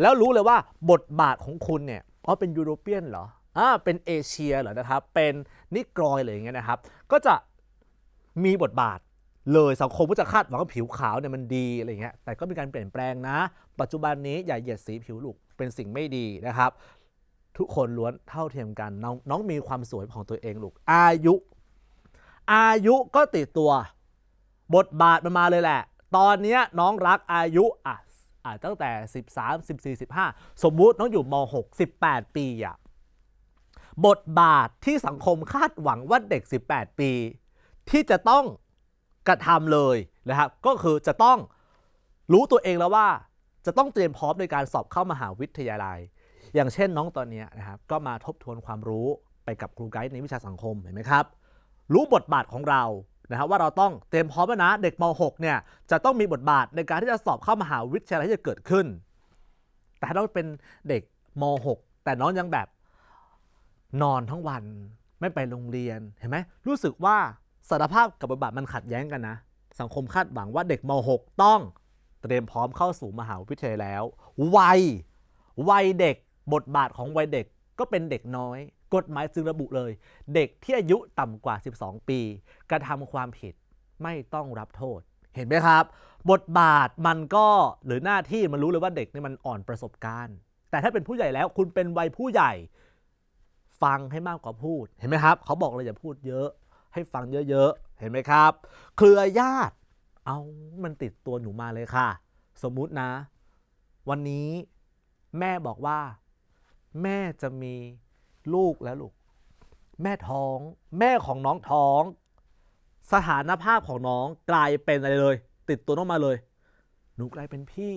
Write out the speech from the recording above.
แล้วรู้เลยว่าบทบาทของคุณเนี่ยอ๋อเป็นยูโรเปียนเหรออ่าเป็นเอเชียเหรอนะครับ เป็นนิกรอยอะไรอย่างเงี้ยนะครับ ก็จะมีบทบาทเลยสังคมก็จะคาดหวังว่าผิวขาวเนี่ยมันดีอะไรเงี้ยแต่ก็มีการเปลี่ยนแปลงนะ ปัจจุบันนี้อย่าเหยียดสีผิวลูกเป็นสิ่งไม่ดีนะครับ ทุกคนล้วนเท่าเทียมกันน้องน้องมีความสวยของตัวเองลูกอายุ อายุก็ติดตัว บทบาทมันมาเลยแหละ ตอนนี้น้องรักอายุอะ ตั้งแต่ 13 14 15 สมมุติน้องอยู่ม 6 18 ปีอะบทบาทที่สังคมคาดหวังว่าเด็ก 18 ปี ที่จะต้องกระทำเลยนะครับ ก็คือจะต้องรู้ตัวเองแล้วว่า จะต้องเตรียมพร้อมในการสอบเข้ามหาวิทยาลัย อย่างเช่นน้องตอนนี้นะครับ ก็มาทบทวนความรู้ไปกับครูไกด์ในวิชาสังคมเห็นไหมครับ รู้บทบาทของเรา นะครับว่าเราต้องเตรียมพร้อมนะเด็กม .6 เนี่ยจะต้องมีบทบาทในการที่จะสอบเข้ามหาวิทยาลัยที่จะเกิดขึ้น แต่ถ้าเราเป็นเด็กม .6 แต่น้องยังแบบนอนทั้งวันไม่ไปโรงเรียนเห็นไหมรู้สึกว่าสารภาพกับบทบาทมันขัดแย้งกันนะ สังคมคาดหวังว่าเด็กม .6 ต้องเตรียมพร้อมเข้าสู่มหาวิทยาลัยแล้ว วัยวัยเด็กบทบาทของวัยเด็กก็เป็นเด็กน้อย กฎหมายจึงระบุเลย เด็กที่อายุต่ำกว่า 12 ปี กระทำความผิดไม่ต้องรับโทษ เห็นไหมครับ บทบาทมันก็หรือหน้าที่มันรู้เลยว่าเด็กนี่มันอ่อนประสบการณ์ แต่ถ้าเป็นผู้ใหญ่แล้วคุณเป็นวัยผู้ใหญ่ ฟังให้มากกว่าพูดเห็นไหมครับ เขาบอกเลยอย่าพูดเยอะ ให้ฟังเยอะๆ เห็นไหมครับ เครือญาติ เอามันติดตัวหนูมาเลยค่ะ สมมุตินะ วันนี้แม่บอกว่า แม่จะมี ลูกแล้วลูก แม่ท้อง แม่ของน้องท้อง สถานภาพของน้องกลายเป็นอะไรเลย ติดตัวน้องมาเลย หนูกลายเป็นพี่